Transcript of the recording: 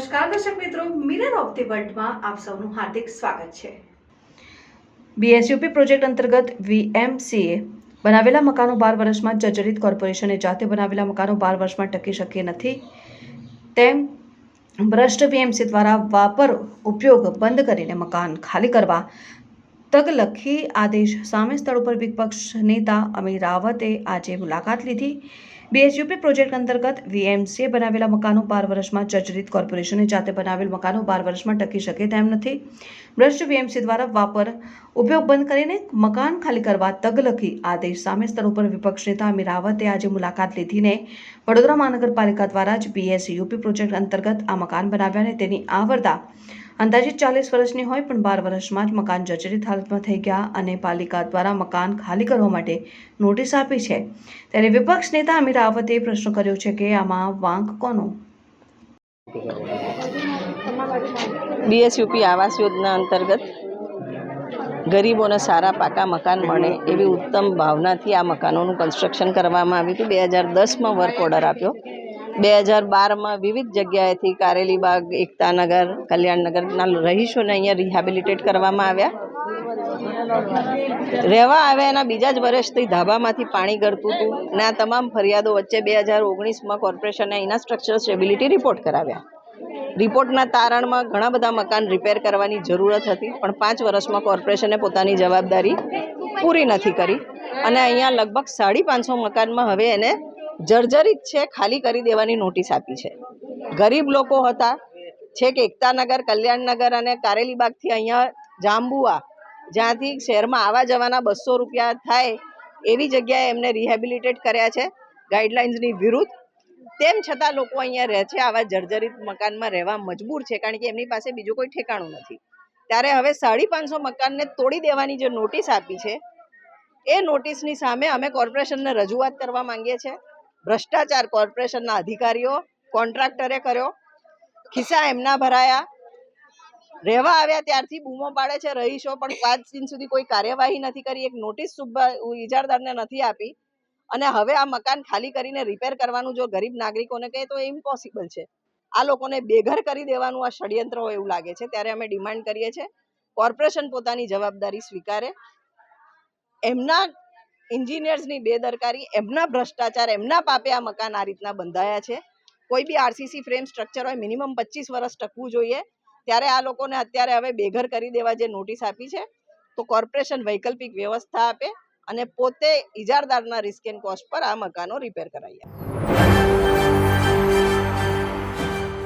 નમસ્કાર દર્શક મિત્રો મિરર ઓફ ધી વર્લ્ડમાં આપ સૌનું હાર્દિક સ્વાગત છે. બીએસયુપી પ્રોજેક્ટ અંતર્ગત વીએમસીએ બનાવેલા મકાનો બાર વર્ષમાં જર્જરિત કોર્પોરેશને જાતે બનાવેલા મકાનો બાર વર્ષમાં ટકી શકે નથી. તેમ ભ્રષ્ટ વીએમસી દ્વારા વાપર ઉપયોગ બંધ કરીને મકાન ખાલી કરવા તગલખી આદેશ સામે સ્થળ ઉપર વિપક્ષ નેતા અમીર રાવતે આજે મુલાકાત લીધી. બીએચયુપી પ્રોજેક્ટ અંતર્ગત વીએમસીએ બનાવેલા મકાનો બાર વર્ષમાં જર્જરિત કોર્પોરેશને જાતે બનાવેલ મકાનો બાર વર્ષમાં ટકી શકે તેમ નથી. ભ્રષ્ટ વીએમસી દ્વારા વાપર ઉપયોગ બંધ કરીને મકાન ખાલી કરવા તગ લખી આદેશ સામે સ્તર ઉપર વિપક્ષ નેતા અમીર રાવતે આજે મુલાકાત લીધીને વડોદરા મહાનગરપાલિકા દ્વારા જ બીએસયુપી પ્રોજેક્ટ અંતર્ગત આ મકાન બનાવ્યા અને તેની આવરદા અંદાજિત ચાલીસ વર્ષની હોય પણ બાર વર્ષમાં જ મકાન જર્જરિત હાલતમાં થઈ ગયા અને પાલિકા દ્વારા મકાન ખાલી કરવા માટે નોટિસ આપી છે. ત્યારે વિપક્ષ નેતા અમીર રાવતે પ્રશ્ન કર્યો છે કે આમાં વાંક કોનો? બીએસયુપી આવાસ યોજના અંતર્ગત ગરીબોને સારા પાકા મકાન મળે એવી ઉત્તમ ભાવનાથી આ મકાનોનું કન્સ્ટ્રક્શન કરવામાં આવ્યું હતું. બે હજાર દસમાં વર્ક ઓર્ડર આપ્યો. બે હજાર બારમાં વિવિધ જગ્યાએથી કારેલીબાગ, એકતાનગર, કલ્યાણનગરના રહીશોને અહીંયા રિહેબિલિટેટ કરવામાં આવ્યા. રહેવા આવ્યા એના બીજા જ વર્ષથી ધાબામાંથી પાણી ગળતું હતું ને આ તમામ ફરિયાદો વચ્ચે બે હજાર ઓગણીસમાં કોર્પોરેશને અહીંના સ્ટ્રક્ચર સ્ટેબિલિટી રિપોર્ટ કરાવ્યા. રિપોર્ટના તારણમાં ઘણા બધા મકાન રિપેર કરવાની જરૂરત હતી, પણ પાંચ વર્ષમાં કોર્પોરેશને પોતાની જવાબદારી પૂરી નથી કરી. અને અહીંયા લગભગ સાડી પાંચસો મકાનમાં હવે એને જર્જરિત છે, ખાલી કરી દેવાની નોટિસ આપી છે. ગરીબ લોકો હતા. છેક એકતાનગર કલ્યાણનગર અને કારેલીબાગથી અહીંયા જાંબુઆ જ્યાંથી શહેરમાં આવવા જવાના બસો રૂપિયા થાય એવી જગ્યાએ એમને રિહેબિલિટેટ કર્યા છે ગાઈડલાઇન્સની વિરુદ્ધ. તેમ છતાં લોકો અહીંયા રહે છે, આવા જર્જરિત મકાનમાં રહેવા મજબૂર છે, કારણ કે એમની પાસે બીજું કોઈ ઠેકાણું નથી. ત્યારે હવે સાડી પાંચસો મકાનને તોડી દેવાની જે નોટિસ આપી છે, એ નોટિસની સામે અમે કોર્પોરેશનને રજૂઆત કરવા માંગીએ છીએ. ભ્રષ્ટાચાર કોર્પોરેશનના અધિકારીઓ, કોન્ટ્રાક્ટરે કર્યો. ખિસ્સા એમના ભરાયા. રહેવા આવ્યા ત્યારથી બૂમો પાડે છે રહીશો પણ પાંચ દિન સુધી કોઈ કાર્યવાહી નથી કરી, એક નોટિસ ઇજારદારને નથી આપી. અને હવે આ મકાન ખાલી કરીને રિપેર કરવાનું જો ગરીબ નાગરિકોને કહે તો એ ઇમ્પોસિબલ છે. આ લોકોને બેઘર કરી દેવાનું આ ષડયંત્ર હોય એવું લાગે છે, ત્યારે અમે ડિમાન્ડ કરીએ છીએ. કોર્પોરેશન પોતાની જવાબદારી સ્વીકારે. એમના એન્જિનિયર્સની બેદરકારી, એમના ભ્રષ્ટાચાર, એમના પાપે આ મકાન આ રીતના બંધાયા છે. કોઈ બી આરસીસી ફ્રેમ સ્ટ્રક્ચર હોય, મિનિમમ પચીસ વર્ષ ટકવું જોઈએ. ત્યારે આ લોકોને અત્યારે હવે બેઘર કરી દેવા જે નોટિસ આપી છે, તો કોર્પોરેશન વૈકલ્પિક વ્યવસ્થા આપે અને પોતે ઇજારદારના રિસ્ક એન્ડ કોસ્ટ પર આ મકાનો રિપેર કરાવી આપે.